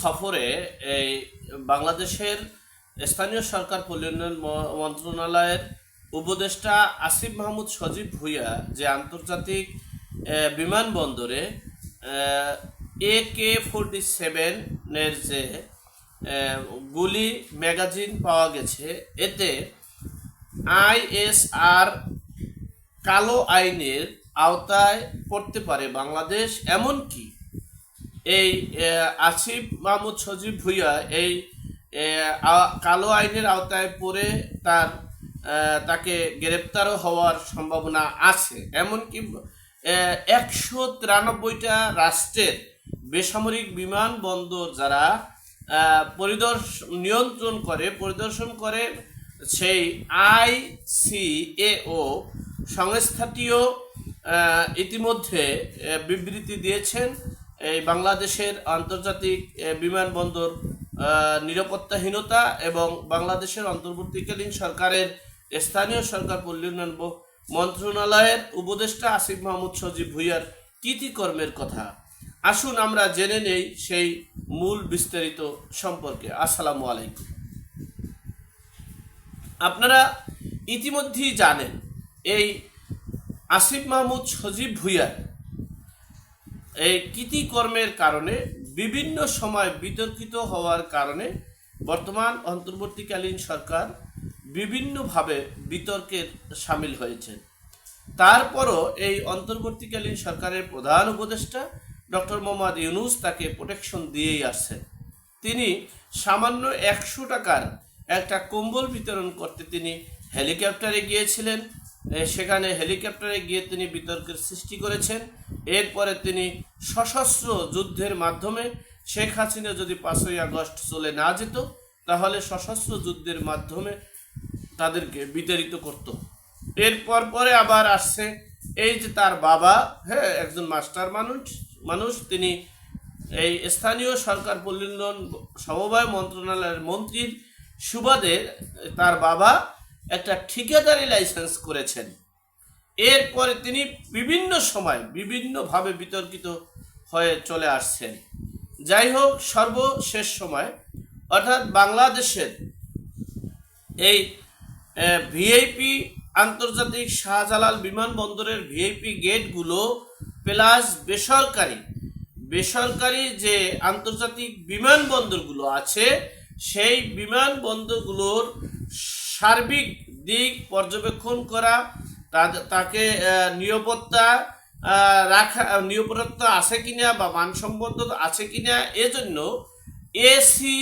সফরে এই বাংলাদেশের স্থানীয় সরকার পল্লী উন্নয়ন মন্ত্রণালয়ের উপদেষ্টা আসিফ মাহমুদ সজীব ভুইয়া যে আন্তর্জাতিক বিমানবন্দরে, এ কে ফোরটি সেভেনের যে গুলি ম্যাগাজিন পাওয়া গেছে, এতে আইএসআর কালো আইনের আওতায় পড়তে পারে বাংলাদেশ, এমনকি এই আসিফ মাহমুদ সজীব ভুইয়া এই কালো আইনের আওতায় পড়ে তার তাকে গ্রেপ্তারও হওয়ার সম্ভাবনা আছে। এমনকি একশো তিরানব্বইটা রাষ্ট্রের বেসামরিক বিমানবন্দর যারা আহ, পরিদর্শন নিয়ন্ত্রণ করে পরিদর্শন করে সেই আই সি আইসিএও সংস্থাটিও ইতিমধ্যে বিবৃতি দিয়েছেন। এই বাংলাদেশের আন্তর্জাতিক বিমানবন্দর নিরাপত্তাহীনতা এবং বাংলাদেশের অন্তর্বর্তীকালীন সরকারের স্থানীয় সরকার পল্লী মন্ত্রণালয়ের উপদেষ্টা আসিফ মাহমুদ সজীব ভুইয়ার কৃতিকর্মের কথা। আসুন আমরা জেনে নেই সেই মূল বিস্তারিত সম্পর্কে। আসসালামু আলাইকুম। আপনারা ইতিমধ্যেই জানেন, এই আসিফ মাহমুদ সজীব ভুইয়ার এই কৃতিকর্মের কারণে, বিভিন্ন সময় বিতর্কিত হওয়ার কারণে বর্তমান অন্তর্বর্তীকালীন সরকার বিভিন্নভাবে বিতর্কের সামিল হয়েছেন তারপরও এই অন্তর্বর্তীকালীন সরকারের প্রধান উপদেষ্টা ডক্টর মোহাম্মদ ইউনুস তাকে প্রোটেকশন দিয়েই আসছেন। তিনি সামান্য একশো টাকার একটা কম্বল বিতরণ করতে তিনি হেলিকপ্টারে গিয়েছিলেন। সেখানে হেলিকপ্টারে গিয়ে তিনি বিতর্কের সৃষ্টি করেছেন। এরপরে তিনি সশস্ত্র যুদ্ধের মাধ্যমে শেখ হাসিনা যদি পাঁচই আগস্ট চলে না যেত, তাহলে সশস্ত্র যুদ্ধের মাধ্যমে তাদেরকে বিতাড়িত করত। এরপর পরে আবার আসছে এই যে তার বাবা হ্যাঁ একজন মাস্টার মানুষ মানুষ। তিনি এই স্থানীয় সরকার পল্লী সমবায় মন্ত্রণালয়ের মন্ত্রীর সুবাদে তার বাবা একটা ঠিকাদারি লাইসেন্স করেছেন। এরপরে তিনি বিভিন্ন সময় বিভিন্নভাবে বিতর্কিত হয়ে চলে আসছেন। যাই হোক, সর্বশেষ সময়, অর্থাৎ বাংলাদেশের এই ভিআইপি আন্তর্জাতিক শাহজালাল বিমানবন্দরের ভিআইপি গেটগুলো প্লাস বেসরকারি বেসরকারি যে আন্তর্জাতিক বিমানবন্দরগুলো আছে, সেই বিমানবন্দরগুলোর সার্বিক দিক পর্যবেক্ষণ করা তাকে নিরাপত্তা রাখা নিরাপত্তা আছে কিনা বা মানসম্মত আছে কিনা, এজন্য এসি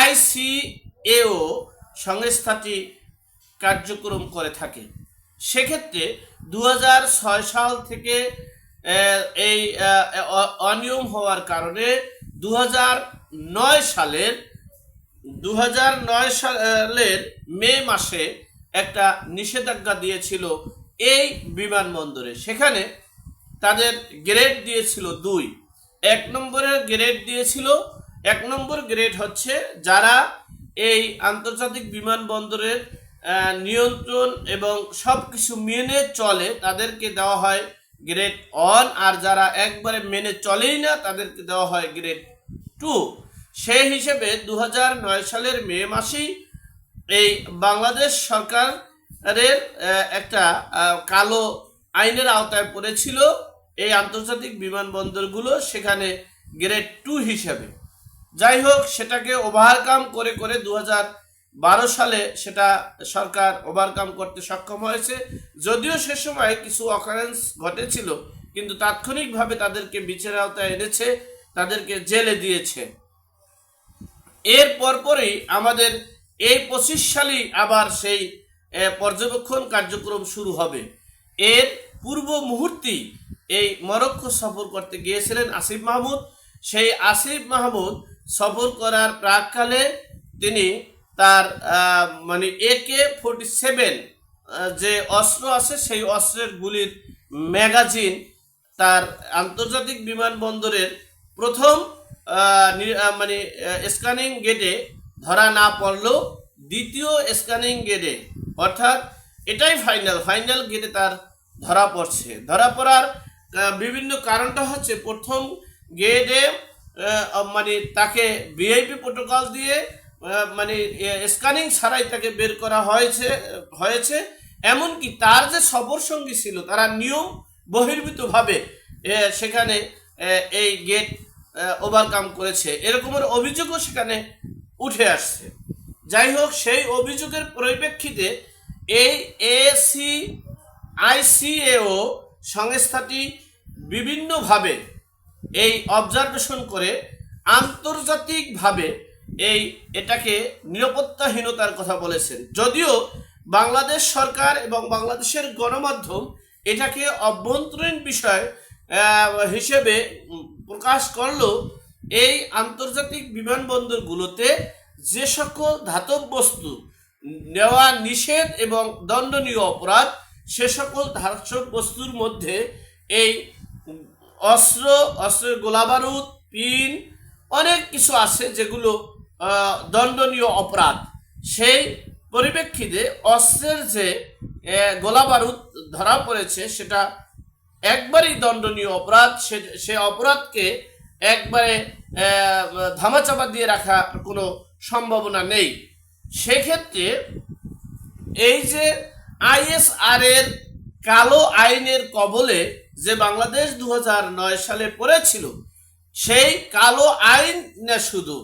আইসিএও সংস্থাটি কার্যক্রম করে থাকে। সেক্ষেত্রে দু হাজার ছয় সাল থেকে এই অনিয়ম হওয়ার কারণে দু হাজার নয় সালের দু হাজার নয় সালের মে মাসে একটা নিষেধাজ্ঞা দিয়েছিল এই বিমানবন্দরে। সেখানে তাদের গ্রেড দিয়েছিল দুই। এক নম্বরের গ্রেড দিয়েছিল, এক নম্বর গ্রেড হচ্ছে যারা এই আন্তর্জাতিক বিমানবন্দরের নিয়ন্ত্রণ এবং সব কিছু মেনে চলে, তাদেরকে দেওয়া হয় গ্রেড অন আর যারা একবারে মেনে চলেই না, তাদেরকে দেওয়া হয় গ্রেড টু। সেই হিসেবে দু হাজার নয় সালের মে মাসেই এই বাংলাদেশ সরকারের একটা কালো আইনের আওতায় পড়েছিল এই আন্তর্জাতিক বিমানবন্দরগুলো সেখানে গ্রেড টু হিসেবে। যাই হোক, সেটাকে ওভারকাম করে করে দু বারো সালে সেটা সরকার ওভারকাম করতে সক্ষম হয়েছে। যদিও সে সময় কিছু অকারেন্স ঘটেছিল, কিন্তু তাৎক্ষণিকভাবে তাদেরকে বিচারের আওতায় এনেছে, তাদেরকে জেলে দিয়েছে। এর পরপরই আমাদের এই পঁচিশ সালেই আবার সেই পর্যবেক্ষণ কার্যক্রম শুরু হবে। এর পূর্ব মুহূর্তেই এই মরক্কো সফর করতে গিয়েছিলেন আসিফ মাহমুদ। সেই আসিফ মাহমুদ সফর করার প্রাককালে তিনি তার মানে একে ফোর্টি সেভেন যে অস্ত্র আছে সেই অস্ত্রের গুলির ম্যাগাজিন তার আন্তর্জাতিক বিমানবন্দরের প্রথম মানে স্ক্যানিং গেটে ধরা না পড়লেও দ্বিতীয় স্ক্যানিং গেটে অর্থাৎ এটাই ফাইনাল ফাইনাল গেটে তার ধরা পড়ছে। ধরা পড়ার বিভিন্ন কারণটা হচ্ছে প্রথম গেটে মানে তাকে ভিআইপি প্রোটোকল দিয়ে মানে স্ক্যানিং ছাড়াই তাকে বের করা হয়েছে হয়েছে। এমনকি তার যে সফর সঙ্গী ছিল, তারা নিয়ম বহির্ভূতভাবে সেখানে এই গেট ওভারকাম করেছে। এরকমের অভিযোগও সেখানে উঠে আসছে। যাই হোক, সেই অভিযোগের পরিপ্রেক্ষিতে এই এসি আইসিএও সংস্থাটি বিভিন্নভাবে এই অবজারভেশন করে আন্তর্জাতিকভাবে এই এটাকে নিরাপত্তাহীনতার কথা বলেছেন। যদিও বাংলাদেশ সরকার এবং বাংলাদেশের গণমাধ্যম এটাকে অভ্যন্তরীণ বিষয় হিসেবে প্রকাশ করলেও এই আন্তর্জাতিক বিমানবন্দরগুলোতে যে সকল ধাতব বস্তু নেওয়া নিষেধ এবং দণ্ডনীয় অপরাধ, সে সকল ধাতব বস্তুর মধ্যে এই অস্ত্র, অস্ত্রের গোলাবারুদ, পিন, অনেক কিছু আছে যেগুলো দণ্ডনীয় অপরাধ। সেই পরিপ্রেক্ষিতে অস্ত্রের যে গোলাবারুদ ধরা পড়েছে, সেটা একবারই দণ্ডনীয় অপরাধ, সে সে অপরাধকে একবারে ধামাচাপা দিয়ে রাখা কোনো সম্ভাবনা নেই। সেক্ষেত্রে এই যে আইএসআর এর কালো আইনের কবলে যে বাংলাদেশ দু হাজার নয় সালে পড়েছিল, সেই কালো আইন না শুধু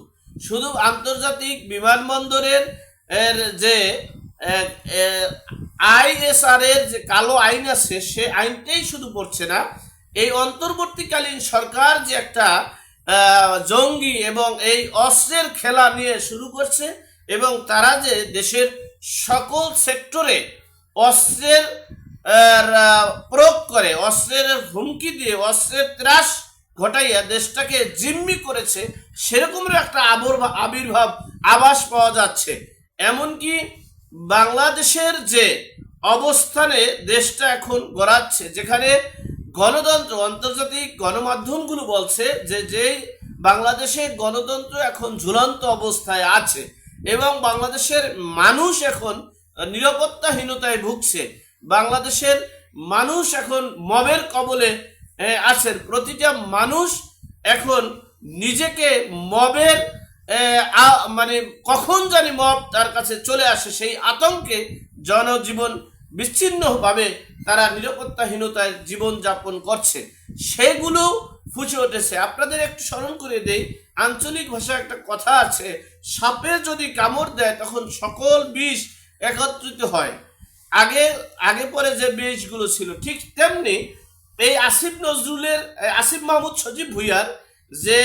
শুধু আন্তর্জাতিক বিমানবন্দরের যে আইএসআর এর যে কালো আইন আছে, সে আইনটাই শুধু পড়ছে না। এই অন্তর্বর্তীকালীন সরকার যে একটা জঙ্গি এবং এই অস্ত্রের খেলা নিয়ে শুরু করছে এবং তারা যে দেশের সকল সেক্টরে অস্ত্রের প্রয়োগ করে, অস্ত্রের হুমকি দিয়ে, অস্ত্রের ত্রাস ঘটাইয়া দেশটাকে জিম্মি করেছে, সেরকমের একটা আবির্ভাব আভাস পাওয়া যাচ্ছে। এমনকি বাংলাদেশের যে অবস্থানে দেশটা এখন গড়াচ্ছে, যেখানে গণতন্ত্র, আন্তর্জাতিক গণমাধ্যমগুলো বলছে যে যেই বাংলাদেশে গণতন্ত্র এখন ঝুলন্ত অবস্থায় আছে এবং বাংলাদেশের মানুষ এখন নিরাপত্তাহীনতায় ভুগছে, বাংলাদেশের মানুষ এখন মবের কবলে আছেন। প্রতিটা মানুষ এখন নিজেকে মবের মানে কখন জানি মব তার কাছে চলে আসে সেই আতঙ্কে জনজীবন বিচ্ছিন্নভাবে তারা নিরাপত্তাহীনতায় জীবন যাপন করছে। সেগুলো ফুটে উঠেছে। আপনাদের একটু স্মরণ করে দেই, আঞ্চলিক ভাষায় একটা কথা আছে, সাপে যদি কামড় দেয় তখন সকল বিষ একত্রিত হয়। আগে আগে পরে যে বিষগুলো ছিল, ঠিক তেমনি এই আসিফ নজরুলের আসিফ মাহমুদ সজীব ভুইয়ার যে,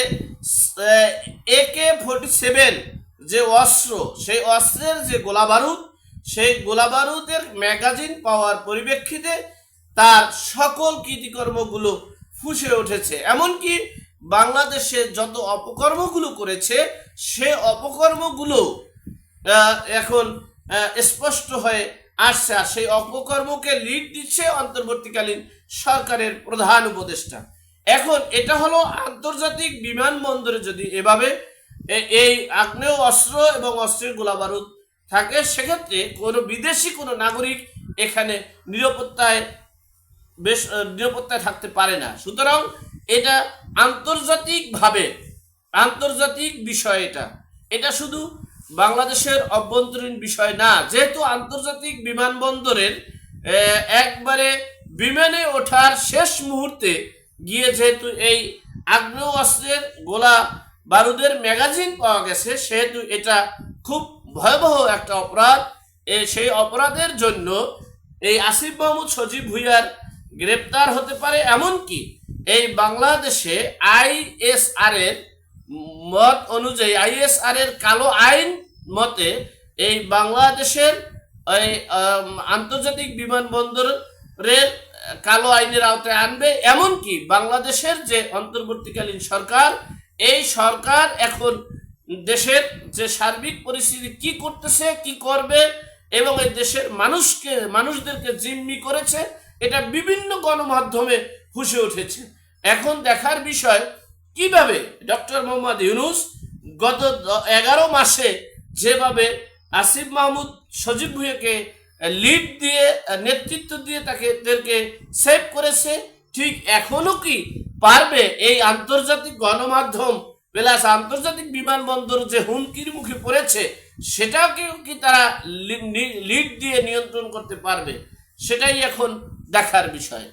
এ কে ফোর্টি সেভেন যে অস্ত্র, সেই অস্ত্রের যে গোলা বারুদ সেই গোলা বারুদের ম্যাগাজিন পাওয়ার পরিপ্রেক্ষিতে তার সকল কৃতিকর্মগুলো ফুসে উঠেছে। এমনকি বাংলাদেশে যত অপকর্মগুলো করেছে, সে অপকর্মগুলো এখন স্পষ্ট হয়ে আসছে। আর সেই অপকর্মকে লিড দিচ্ছে অন্তর্বর্তীকালীন সরকারের প্রধান উপদেষ্টা। এখন এটা হলো আন্তর্জাতিক বিমানবন্দরে যদি এভাবে এই আগ্নেয় অস্ত্র এবং অস্ত্রের গোলাবারুদ থাকে, সেক্ষেত্রে কোনো বিদেশি কোনো নাগরিক এখানে নিরাপত্তায় বেশ নিরাপত্তায় থাকতে পারে না। সুতরাং এটা আন্তর্জাতিকভাবে, আন্তর্জাতিক বিষয় এটা। এটা শুধু বাংলাদেশের অভ্যন্তরীণ বিষয় না, যেহেতু আন্তর্জাতিক বিমানবন্দরের একবারে বিমানে ওঠার শেষ মুহূর্তে গিয়ে যেহেতু এই আগ্নেয় অস্ত্রের গোলা বারুদের ম্যাগাজিন পাওয়া গেছে, সেহেতু এটা খুব ভয়াবহ একটা অপরাধ। সেই অপরাধের জন্য এই আসিফ মাহমুদ সজীব ভুইয়ার গ্রেপ্তার হতে পারে, এমনকি এই বাংলাদেশে আইএসআর এর মত অনুযায়ী আইএসআর এর কালো আইন মতে এই বাংলাদেশের আন্তর্জাতিক বিমানবন্দরের কালো আইনের আওতায় আনবে, এমনকি বাংলাদেশের যে অন্তর্বর্তীকালীন সরকার, এই সরকার এখন দেশের যে সার্বিক পরিস্থিতি, কি করতেছে, কি করবে, এবং এই দেশের মানুষকে, মানুষদেরকে জিম্মি করেছে, এটা বিভিন্ন গণমাধ্যমে ফুসে উঠেছে। এখন দেখার বিষয়, কীভাবে ডক্টর মোহাম্মদ ইউনুস গত এগারো মাসে যেভাবে আসিফ মাহমুদ সজীব ভুঁইয়াকে লিড দিয়ে নেতৃত্ব দিয়ে তাকে এদেরকে সেভ করেছে। ঠিক এখনও কি পারবে এই আন্তর্জাতিক গণমাধ্যম প্লাস আন্তর্জাতিক বিমানবন্দর যে হুমকির মুখে পড়েছে সেটাকেও কি তারা লিড দিয়ে নিয়ন্ত্রণ করতে পারবে? সেটাই এখন দেখার বিষয়।